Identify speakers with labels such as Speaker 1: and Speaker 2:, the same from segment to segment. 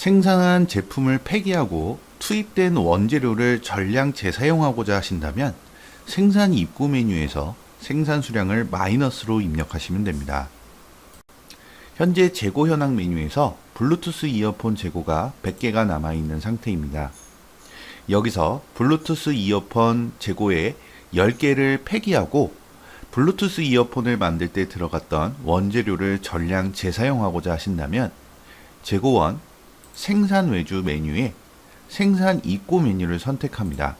Speaker 1: 생산한 제품을 폐기하고 투입된 원재료를 전량 재사용하고자 하신다면 생산 입고 메뉴에서 생산 수량을 마이너스로 입력하시면 됩니다. 현재 재고 현황 메뉴에서 블루투스 이어폰 재고가 100개가 남아있는 상태입니다. 여기서 블루투스 이어폰 재고에 10개를 폐기하고 블루투스 이어폰을 만들 때 들어갔던 원재료를 전량 재사용하고자 하신다면 재고원 생산 외주 메뉴에 생산 입고 메뉴를 선택합니다.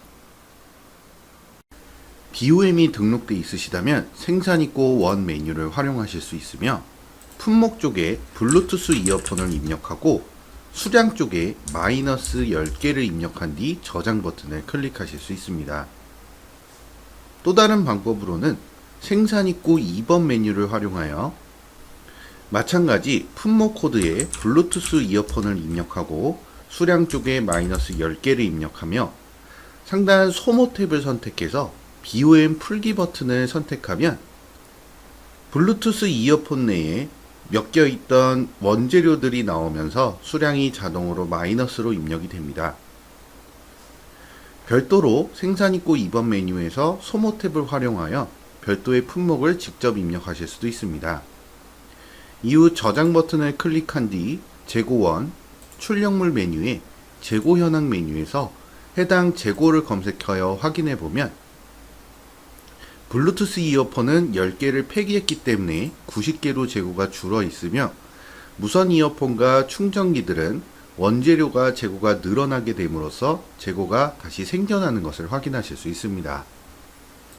Speaker 1: BOM이 등록돼 있으시다면 생산 입고 원 메뉴를 활용하실 수 있으며 품목 쪽에 블루투스 이어폰을 입력하고 수량 쪽에 마이너스 10개를 입력한 뒤 저장 버튼을 클릭하실 수 있습니다. 또 다른 방법으로는 생산 입고 2번 메뉴를 활용하여 마찬가지 품목 코드에 블루투스 이어폰을 입력하고 수량 쪽에 마이너스 10개를 입력하며 상단 소모 탭을 선택해서 BOM 풀기 버튼을 선택하면 블루투스 이어폰 내에 몇겨 있던 원재료들이 나오면서 수량이 자동으로 마이너스로 입력이 됩니다. 별도로 생산 입고 2번 메뉴에서 소모 탭을 활용하여 별도의 품목을 직접 입력하실 수도 있습니다. 이후 저장 버튼을 클릭한 뒤 재고원 출력물 메뉴에 재고 현황 메뉴에서 해당 재고를 검색하여 확인해 보면 블루투스 이어폰은 10개를 폐기했기 때문에 90개로 재고가 줄어 있으며 무선 이어폰과 충전기들은 원재료가 재고가 늘어나게 됨으로써 재고가 다시 생겨나는 것을 확인하실 수 있습니다.